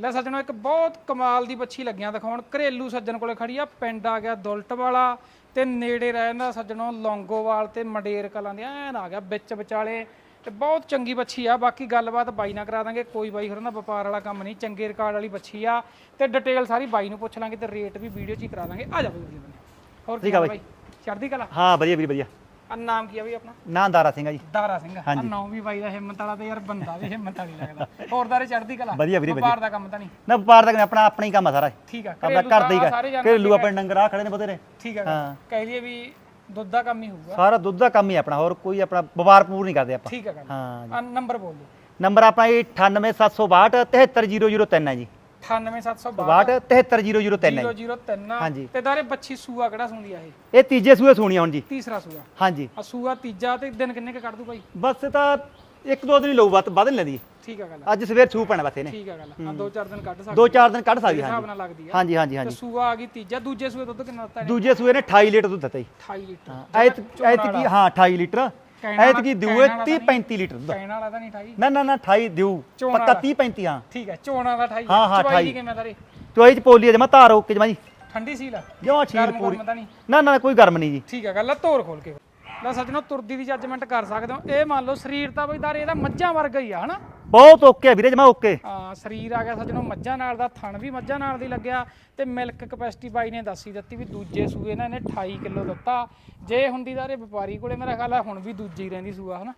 ਲੈ ਸੱਜਣੋ ਇੱਕ ਬਹੁਤ ਕਮਾਲ ਦੀ ਬੱਚੀ ਲੱਗੀਆਂ ਦਿਖਾਉਣ। ਘਰੇਲੂ ਸੱਜਣ ਕੋਲੇ ਖੜੀ ਆ ਪਿੰਡ ਆ ਗਿਆ ਦੁਲਟ ਵਾਲਾ ਤੇ ਨੇੜੇ ਰਹਿੰਦਾ ਸੱਜਣੋ ਲੌਂਗੋਵਾਲ ਤੇ ਮੰਡੇਰ ਕਲਾਂ ਦੇ ਐਨ ਆ ਗਿਆ ਵਿੱਚ ਵਿਚਾਲੇ। ਤੇ ਬਹੁਤ ਚੰਗੀ ਬੱਚੀ ਆ ਬਾਕੀ ਗੱਲਬਾਤ ਬਾਈ ਨਾਲ ਕਰਾ ਦਾਂਗੇ ਕੋਈ ਬਾਈ ਹੋਰ ਨਾ ਵਪਾਰ ਵਾਲਾ ਕੰਮ ਨਹੀਂ ਚੰਗੇ ਰਿਕਾਰਡ ਵਾਲੀ ਬੱਚੀ ਆ। ਤੇ ਡਿਟੇਲ ਸਾਰੀ ਬਾਈ ਨੂੰ ਪੁੱਛ ਲਾਂਗੇ ਤੇ ਰੇਟ ਵੀ ਵੀਡੀਓ 'ਚ ਹੀ ਕਰਾ ਦਾਂਗੇ। ਆ ਜਾ ਬਾਈ ਹੋਰ ਕੀ ਹਾਲ ਆ ਬਾਈ? ਚੜ੍ਹਦੀ ਕਲਾ? ਹਾਂ ਵਧੀਆ ਵੀਰ ਵਧੀਆ। ਆ ਨਾਮ ਕੀ ਆ ਬਈ ਆਪਣਾ? ਨਾਂ ਦਾਰਾ ਸਿੰਘ ਆ ਜੀ। ਦਾਰਾ ਸਿੰਘ ਆ। ਨਾਮ ਵੀ ਬਾਈ ਦਾ ਹਿੰਮਤ ਵਾਲਾ ਤੇ ਯਾਰ ਬੰਦਾ ਵੀ ਹਿੰਮਤ ਵਾਲੀ ਲੱਗਦਾ। ਹੋਰ ਦਾਰੇ ਚੜ੍ਹਦੀ ਕਲਾ। ਵਧੀਆ ਵੀਰੇ ਵਪਾਰ ਦਾ ਕੰਮ ਤਾਂ ਨਹੀਂ। ਨਾ ਵਪਾਰ ਦਾ ਆਪਣਾ ਆਪਣਾ ਹੀ ਕੰਮ ਆ ਸਾਰਾ। ਠੀਕ ਆ। ਆਪਣਾ ਘਰ ਦਾ ਹੀ ਸਾਰਾ- ਜਾਣਦੇ ਘਰੇਲੂ ਆਪਣੇ ਡੰਗਰ ਆ ਖੜੇ ਨੇ ਬਥੇਰੇ। ਠੀਕ ਆ। ਹਾਂ। ਕਹਿ ਲਈਏ ਵੀ ਦੁੱਧ ਦਾ ਕੰਮ ਹੀ ਹੋਊਗਾ। ਸਾਰਾ ਦੁੱਧ ਦਾ ਕੰਮ ਹੀ ਆਪਣਾ ਹੋਰ ਕੋਈ ਆਪਣਾ ਵਪਾਰ ਪੂਰ ਨਹੀਂ ਕਰਦੇ ਆਪਾਂ। ਠੀਕ ਆ ਗੱਲ। ਹਾਂ ਆ ਨੰਬਰ ਬੋਲ ਦਿਓ। ਨੰਬਰ ਆਪਣਾ ਇਹ 98762 73003 ਹੈ ਜੀ। 98762 62 73003 ਹੈ ਜੀ। 003 ਹਾਂਜੀ। ਤੇ ਦਾਰੇ ਬੱਚੀ ਸੂਆ ਕਿਹੜਾ ਸੁਣਦੀ ਆ ਇਹ? ਇਹ ਤੀਜੇ ਸੂਏ ਸੋਣੀ ਹੁਣ ਜੀ। ਤੀਸਰਾ ਸੂਆ। ਹਾਂਜੀ। ਆ ਸੂਆ ਤੀਜਾ ਤੇ ਦਿਨ ਕਿੰਨੇ ਕ ਕੱਢ ਦੂ ਭਾਈ? ਬਸ ਤਾਂ ਇੱਕ ਦੋ ਦਿਨ ਹੀ ਲਊ ਵੱਧ ਵੱਧ ਨਹੀਂ ਲੈਂਦੀ। ਠੀਕ ਆ ਗੱਲ ਅੱਜ ਸਵੇਰ ਸੂ ਪੈਣਾ ਬਸ ਇਹਨੇ। ਠੀਕ ਆ ਗੱਲ ਆ। ਦੋ ਚਾਰ ਦਿਨ ਕੱਢ ਸਕਦੇ ਦੋ ਚਾਰ ਦਿਨ ਕੱਢ ਸਕਦੀ ਹਿਸਾਬ ਹਾਂਜੀ। ਨਾਲ ਲੱਗਦੀ ਆ। ਹਾਂਜੀ ਹਾਂਜੀ ਤੇ ਹਾਂਜੀ ਸੂਆ ਆ ਗਈ ਤੀਜਾ। ਦੂਜੇ ਸੂਏ ਦੁੱਧ ਕਿੰਨਾ ਦਿੱਤਾ ਇਹਨੇ? ਦੂਜੇ ਸੂਏ ਨੇ 28 ਲੀਟਰ ਦੁੱਧ ਦਿੱਤਾ ਜੀ। 28 ਲੀਟਰ। ਐਤ ਐਤ ਕੀ ਹਾਂ 28 ਲੀਟਰ। ਕਹਿਣ ਐਤ ਕੀ ਦਿਊ ਕਹਿਣ ਵਾਲਾ 30 35 ਲੀਟਰ ਦੁੱਧ ਕਹਿਣ ਵਾਲਾ ਤਾਂ ਨਹੀਂ 28 ਨਾ ਨਾ ਨਾ 28 ਦਿਊ ਚੋਣ ਪੱਕਾ ਵਾਲਾ। 30 35 ਹਾਂ। ਠੀਕ ਹੈ ਚੋਣਾ ਦਾ 28 ਹਾਂ, ਹਾਂ, ਚਵਾਈ ਦੀ 28 ਕਿਵੇਂ ਦਾਰੇ ਚੋਈ ਚ ਪੋਲੀ ਜਮਾ ਧਾਰ ਓਕੇ ਜਮਾ ਜੀ। ਠੰਡੀ ਸੀਲ ਆ। ਜਿਉਂ ਗਰਮ ਪੂਰੀ। ਗਰਮ ਤਾਂ ਨਹੀਂ। ਨਾ ਨਾ ਕੋਈ ਗਰਮ ਨਹੀਂ ਜੀ। ਠੀਕ ਹੈ ਗੱਲ ਆ ਤੋਰ ਖੋਲ ਕੇ। ਲੈ ਸੱਜਣੋ ਤੁਰਦੀ ਦੀ ਜੱਜਮੈਂਟ ਕਰ ਸਕਦੇ ਹੋ। ਇਹ ਮੰਨ ਲਓ ਸਰੀਰ ਤਾਂ ਬਈ ਦਾਰੇ ਇਹਦਾ ਮੱਝਾਂ ਵਰਗਾ ਹੀ ਆ ਹਨਾ? ਬਹੁਤ ਓਕੇ ਆ ਵੀਰੇ, ਜਮਾ ਓਕੇ। ਹਾਂ, ਸਰੀਰ ਆ ਗਿਆ ਸੱਜਣੋ, ਮੱਝਾਂ ਨਾਲ ਦਾ, ਥਣ ਵੀ ਮੱਝਾਂ ਨਾਲ ਦੀ ਲੱਗਿਆ ਤੇ ਮਿਲਕ ਕਪੈਸਿਟੀ ਬਾਈ ਨੇ ਦੱਸੀ ਦਿੱਤੀ ਵੀ ਦੂਜੇ ਸੂਏ ਇਹਨਾਂ ਨੇ 28 ਕਿਲੋ ਦਿੱਤਾ। ਜੇ ਹੁੰਦੀ ਦਾਰੇ ਵਪਾਰੀ ਕੋਲੇ ਮੇਰਾ ਖਿਆਲ ਆ, ਹੁਣ ਵੀ ਦੂਜੀ ਰਹਿੰਦੀ ਸੂਆ, ਹਨਾ?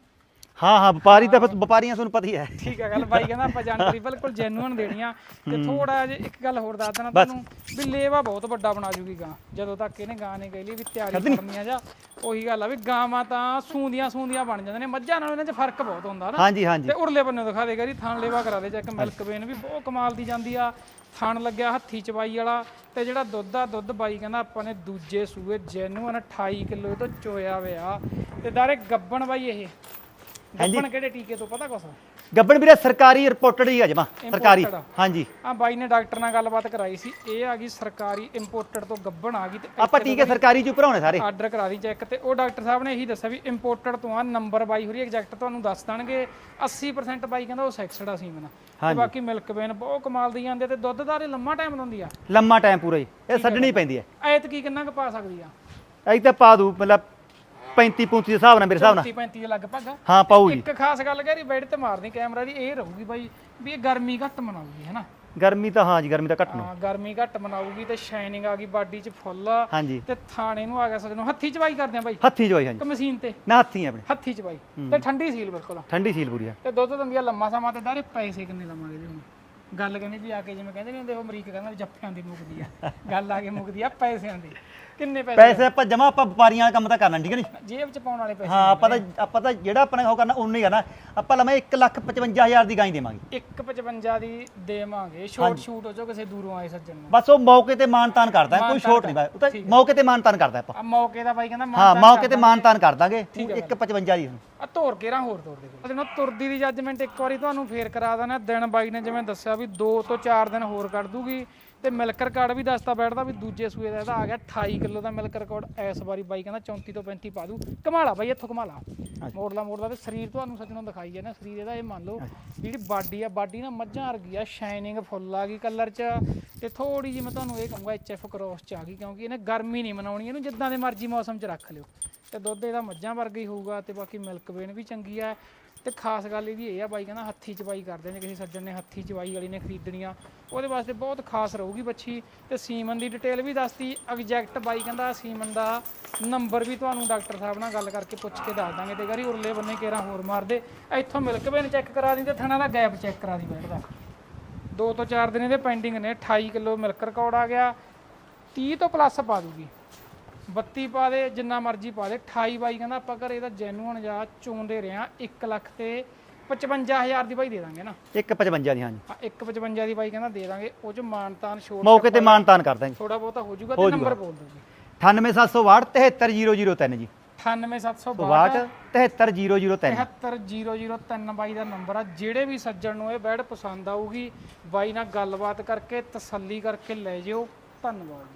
ਹਾਂ ਹਾਂ ਵਪਾਰੀ ਤਾਂ ਫਿਰ ਵਪਾਰੀਆਂ ਤੁਹਾਨੂੰ ਪਤਾ ਹੀ ਹੈ। ਠੀਕ ਹੈ ਗੱਲ ਬਾਈ ਕਹਿੰਦਾ ਆਪਾਂ ਜਾਣਕਾਰੀ ਬਿਲਕੁਲ ਜੈਨੂਅਨ ਦੇਣੀ ਆ। ਤੇ ਥੋੜਾ ਜਿਹਾ ਇੱਕ ਗੱਲ ਹੋਰ ਦੱਸ ਦੇਣਾ ਤੁਹਾਨੂੰ ਵੀ ਲੇਵਾ ਬਹੁਤ ਵੱਡਾ ਬਣਾ ਜੂਗੀ ਗਾਂ। ਜਦੋਂ ਤੱਕ ਇਹਨੇ ਗਾਂ ਨੇ ਕਹਿ ਲਈ ਵੀ ਤਿਆਰੀ ਕਰਨੀ ਆ ਜਾਂ ਉਹੀ ਗੱਲ ਆ ਵੀ ਗਾਵਾਂ ਤਾਂ ਸੂੰਦੀਆਂ ਸੂੰਦੀਆਂ ਬਣ ਜਾਂਦੇ ਨੇ। ਮੱਝਾਂ ਨਾਲ ਇਹਨਾਂ 'ਚ ਫ਼ਰਕ ਬਹੁਤ ਹੁੰਦਾ ਨਾ। ਹਾਂਜੀ ਹਾਂਜੀ। ਤੇ ਉਰਲੇ ਬੰਨੇ ਦਿਖਾ ਦੇ ਕਰੀ ਥਣ ਲੇਵਾ ਕਰਾ ਦੇ ਚੈੱਕ ਮਿਲਕ ਵੇਨ ਵੀ ਬਹੁਤ ਕਮਾਲ ਦੀ ਜਾਂਦੀ ਆ। ਥਣ ਲੱਗਿਆ ਹੱਥੀ ਚਵਾਈ ਵਾਲਾ। ਤੇ ਜਿਹੜਾ ਦੁੱਧ ਆ ਦੁੱਧ ਬਾਈ ਕਹਿੰਦਾ ਆਪਾਂ ਨੇ ਦੂਜੇ ਸੂਏ ਜੈਨੂਅਨ 28 ਕਿਲੋ ਤੋਂ ਚੋਇਆ ਹੋਇਆ। ਤੇ ਦਾਰੇ ਗੱਬਣ ਬਾਈ ਇਹ। ਗੱਬਣ ਕਿਹੜੇ ਟੀਕੇ ਤੋਂ ਪਤਾ ਕੁਛ? ਗੱਬਣ ਵੀਰੇ ਸਰਕਾਰੀ ਰਿਪੋਰਟਡ ਹੀ ਆ ਜਮਾ ਸਰਕਾਰੀ। Imported। ਹਾਂਜੀ। ਆ ਬਾਈ ਨੇ ਡਾਕਟਰ ਨਾਲ ਗੱਲਬਾਤ ਕਰਾਈ ਸੀ ਇਹ ਆ ਗਈ ਸਰਕਾਰੀ ਇੰਪੋਰਟਡ ਤੋਂ ਗੱਬਣ ਆ ਗਈ ਤੇ ਆਪਾਂ ਟੀਕੇ ਸਰਕਾਰੀ ਚ ਭਰਾਉਣੇ ਸਾਰੇ। ਆਰਡਰ ਕਰਾ ਦੀ ਚੈੱਕ ਤੇ। ਉਹ ਡਾਕਟਰ ਸਾਹਿਬ ਨੇ ਇਹੀ ਦੱਸਿਆ ਵੀ ਇੰਪੋਰਟਡ ਤੋਂ ਆ ਨੰਬਰ ਬਾਈ ਹੋਰੀ ਐਗਜ਼ੈਕਟ ਤੁਹਾਨੂੰ ਦੱਸ ਦੇਣਗੇ 80% ਬਾਈ ਕਹਿੰਦਾ ਉਹ ਸੈਕਸਡ ਆ ਸੀਮਨ। ਤੇ ਬਾਕੀ ਮਿਲਕ ਵੇਨ ਬਹੁਤ ਕਮਾਲ ਦੀ ਜਾਂਦੇ ਤੇ ਦੁੱਧ ਦਾਰੇ ਲੰਮਾ ਟਾਈਮ ਦਿੰਦੀ ਆ। ਲੰਮਾ ਟਾਈਮ ਪੂਰਾ ਜੀ ਇਹ ਛੱਡਣੀ ਪੈਂਦੀ ਹੈ ਐਤ ਕੀ ਕਿੰਨਾ ਕੁ ਪਾ ਸਕਦੀ ਆ? ਐਂ ਤਾਂ ਪਾ ਦੂ ਮਤਲਬ 35 35 ਦੇ ਹਿਸਾਬ ਨਾਲ ਮੇਰੇ ਹਿਸਾਬ ਨਾਲ। 30 35 ਦੇ ਲਗਭਗ। ਹਾਂ ਪਾਊ ਜੀ ਇੱਕ ਖਾਸ ਗੱਲ ਕਰੀ ਬੈਡ ਤੇ ਮਾਰਨੀ ਕੈਮਰਾ ਦੀ ਇਹ ਰਹੂਗੀ ਬਾਈ ਵੀ ਇਹ ਗਰਮੀ ਘੱਟ ਮਨਾਊਗੀ ਹੈਨਾ ਗਰਮੀ ਤਾਂ ਹਾਂ ਜੀ ਗਰਮੀ ਤਾਂ ਘੱਟ ਨੂੰ। ਹਾਂ ਗਰਮੀ ਘੱਟ ਮਨਾਊਗੀ ਤੇ ਸ਼ਾਈਨਿੰਗ ਆ ਗਈ ਬਾਡੀ 'ਚ ਫੁੱਲ ਹਾਂਜੀ। ਤੇ ਥਾਣੇ ਨੂੰ ਆ ਗਿਆ ਸਜਣੋ ਹੱਥੀ ਚਵਾਈ ਕਰਦੇ ਆ ਬਾਈ? ਹੱਥੀ ਜੋਈ ਹਾਂਜੀ। ਕਿ ਮਸ਼ੀਨ ਤੇ? ਨਾ ਹੱਥੀ ਆਪਣੇ। ਹੱਥੀ ਚਵਾਈ ਤੇ ਠੰਡੀ ਸੀਲ ਬਿਲਕੁਲ। ਠੰਡੀ ਸੀਲ ਪੂਰੀ ਆ। ਤੇ ਦੁੱਧ ਦਿੰਦੀ ਆ ਲੰਮਾ ਸਮਾਂ ਤੇ ਦਾਰੇ ਪੈਸੇ ਕਿੰਨੇ ਲਵਾਂਗੇ ਜੀ ਹੁਣ? ਗੱਲ ਕਹਿੰਦੀ ਵੀ ਆ ਕੇ ਜਿਵੇਂ ਕਹਿੰਦੇ ਨੇ ਦੇਖੋ ਅਮਰੀਕ ਕਹਿੰਦਾ ਵੀ ਜੱਫਿਆਂ ਦੀ ਮੁੱਕਦੀ ਆ। ਗੱਲ ਆ ਕੇ ਮੁੱਕਦੀ ਆ ਪੈਸਿਆਂ ਦੀ। ਕਿੰਨੇ ਪੈਸੇ? ਪੈਸੇ ਆਪਾਂ ਜਮਾ ਆਪਾਂ ਵਪਾਰੀਆਂ ਵਾਲਾ ਕੰਮ ਤਾਂ ਕਰਨਾ ਠੀਕ ਹੈ ਨਹੀਂ ਜੇਬ 'ਚ ਪਾਉਣ ਵਾਲੇ ਪੈਸੇ ਹਾਂ ਆਪਾਂ ਤਾਂ ਆਪਾਂ ਤਾਂ ਜਿਹੜਾ ਆਪਣੇ ਉਹ ਕਰਨਾ ਉਨਾ ਹੀ ਕਰਨਾ। ਆਪਾਂ ਲਵੇਂ 155000 ਦੀ ਗਾਂ ਹੀ ਦੇਵਾਂਗੇ 155 ਦੀ ਦੇਵਾਂਗੇ। ਸ਼ੋਰਟ ਸ਼ੂਟ ਹੋ ਜੋ ਕਿਸੇ ਦੂਰੋਂ ਆਏ ਸੱਜਣ ਨੂੰ। ਬਸ ਉਹ ਮੌਕੇ ਤੇ ਮਾਨਤਾਨ ਕਰਦਾ ਕੋਈ ਛੋਟ ਨਹੀਂ ਬਾਈ ਉਹ ਤਾਂ ਮੌਕੇ ਤੇ ਮਾਨਤਾਨ ਕਰਦਾ ਆਪਾਂ। ਆ ਮੌਕੇ ਦਾ ਬਾਈ ਕਹਿੰਦਾ ਹਾਂ ਮੌਕੇ ਤੇ ਮਾਨਤਾਨ ਕਰ ਦਾਂਗੇ। 155 ਦੀ ਆ ਕੇ ਰਾਂ ਹੋਰ ਤੋਰ ਦੇ ਜਦੋਂ ਤੁਰਦੀ ਦੀ ਜੱਜਮੈਂਟ ਇੱਕ ਵਾਰੀ ਤੁਹਾਨੂੰ ਫੇਰ ਕਰਾ ਦੇਣਾ। ਦਿਨ ਬਾਈ ਨੇ ਜਿਵੇਂ ਦੱਸਿਆ ਵੀ 2 ਤੋਂ 4 ਦਿਨ ਹੋਰ ਕੱਢ ਦੂਗੀ ਤੇ ਮਿਲਕ ਰਿਕਾਰਡ ਵੀ ਦੱਸਦਾ ਬੈਠਦਾ ਵੀ ਦੂਜੇ ਸੂਏ ਦਾ ਇਹਦਾ ਆ ਗਿਆ 28 ਕਿਲੋ ਦਾ ਮਿਲਕ ਰਿਕਾਰਡ ਇਸ ਵਾਰੀ ਬਾਈ ਕਹਿੰਦਾ 34 ਤੋਂ 35 ਪਾ ਦੂ ਕਮਾਲਾ ਬਾਈ ਇੱਥੋਂ ਕਮਾਲਾ। ਮੋੜਲਾ ਮੋੜਲਾ ਤੇ ਸਰੀਰ ਤੁਹਾਨੂੰ ਸੱਜਣੋਂ ਦਿਖਾਈ ਜਾਂਦਾ ਸਰੀਰ ਇਹਦਾ ਇਹ ਮੰਨ ਲਓ ਜਿਹੜੀ ਬਾਡੀ ਆ ਬਾਡੀ ਨਾ ਮੱਝਾਂ ਵਰਗੀ ਆ ਸ਼ਾਈਨਿੰਗ ਫੁੱਲ ਆ ਗਈ ਕਲਰ 'ਚ। ਤੇ ਥੋੜੀ ਜਿਹੀ ਮੈਂ ਤੁਹਾਨੂੰ ਇਹ ਕਹੂੰਗਾ ਐਚਐਫ ਕ੍ਰੋਸ 'ਚ ਆ ਗਈ ਕਿਉਂਕਿ ਇਹਨੇ ਗਰਮੀ ਨਹੀਂ ਮਨਾਉਣੀ ਇਹਨੂੰ ਜਿੱਦਾਂ ਦੇ ਮਰਜ਼ੀ ਮੌਸਮ 'ਚ ਰੱਖ ਲਿਓ। ਤੇ ਦੁੱਧ ਇਹਦਾ ਮੱਝਾਂ ਵਰਗਾ ਹੀ ਹੋਊਗਾ ਤੇ ਬਾਕੀ ਮਿਲਕ ਵੇਨ ਵੀ ਚੰਗੀ ਆ। ਤੇ ਖਾਸ ਗੱਲ ਇਹਦੀ ਇਹ ਆ ਬਾਈ ਕਹਿੰਦਾ ਹੱਥੀ ਚਵਾਈ ਕਰਦੇ ਨੇ, ਕਿਸੇ ਸੱਜਣ ਨੇ ਹੱਥੀ ਚਵਾਈ ਵਾਲੀ ਨੇ ਖਰੀਦਣੀ ਆ। ਉਹਦੇ ਵਾਸਤੇ ਬਹੁਤ ਖਾਸ ਰਹੂਗੀ ਬੱਚੀ। ਤੇ ਸੀਮਨ ਦੀ ਡਿਟੇਲ ਵੀ ਦੱਸਤੀ ਐਗਜ਼ੈਕਟ ਬਾਈ ਕਹਿੰਦਾ ਸੀਮਨ ਦਾ ਨੰਬਰ ਵੀ ਤੁਹਾਨੂੰ ਡਾਕਟਰ ਸਾਹਿਬ ਨਾਲ ਗੱਲ ਕਰਕੇ ਪੁੱਛ ਕੇ ਦੱਸ ਦਾਂਗੇ। ਤੇ ਗਰੀ ਉਰਲੇ ਬੰਨੇ ਕੇਰਾ ਹੋਰ ਮਾਰ ਦੇ ਇੱਥੋਂ ਮਿਲਕ ਵੇਨ ਚੈੱਕ ਕਰਾ ਦੀ ਤੇ ਥਣਾ ਦਾ ਗੈਪ ਚੈੱਕ ਕਰਾ ਦੀ ਬੈਠਦਾ। ਦੋ ਤੋਂ ਚਾਰ ਦਿਨ ਇਹਦੇ ਪੈਂਡਿੰਗ ਨੇ 28 ਕਿਲੋ ਮਿਲਕ ਰਿਕਾਰਡ ਆ ਗਿਆ। 30 ਤੋਂ ਪਲੱਸ ਪਾ ਦੂਗੀ। 32 ਪਾ ਦੇ ਜਿੰਨਾ ਮਰਜ਼ੀ ਪਾ ਦੇ। 28 ਬਾਈ ਕਹਿੰਦਾ ਆਪਾਂ ਘਰੇ ਦਾ ਜੈਨੂਅਨ ਜਾਂ ਚੋਂਦੇ ਰਿਆਂ 1 ਲੱਖ ਤੇ 55000 ਦੀ ਬਾਈ ਦੇ ਦਾਂਗੇ ਨਾ। 155 ਦੀ ਹਾਂਜੀ। ਆ 155 ਦੀ ਬਾਈ ਕਹਿੰਦਾ ਦੇ ਦਾਂਗੇ। ਉਹ ਚ ਮਾਨਤਾਨ ਛੋੜ ਮੌਕੇ ਤੇ ਮਾਨਤਾਨ ਕਰ ਦਾਂਗੇ। ਥੋੜਾ ਬਹੁਤਾ ਹੋ ਜਾਊਗਾ ਤੇ ਨੰਬਰ ਬੋਲ ਦੂਗੀ 98762 73003 ਜੀ। 98762 73003 73003 ਬਾਈ ਦਾ ਨੰਬਰ ਆ। ਜਿਹੜੇ ਵੀ ਸੱਜਣ ਨੂੰ ਇਹ ਬੈਡ ਪਸੰਦ ਆਊਗੀ ਬਾਈ ਨਾਲ ਗੱਲਬਾਤ ਕਰਕੇ ਤਸੱਲੀ ਕਰਕੇ ਲੈ ਜਿਓ। ਧੰਨਵਾਦ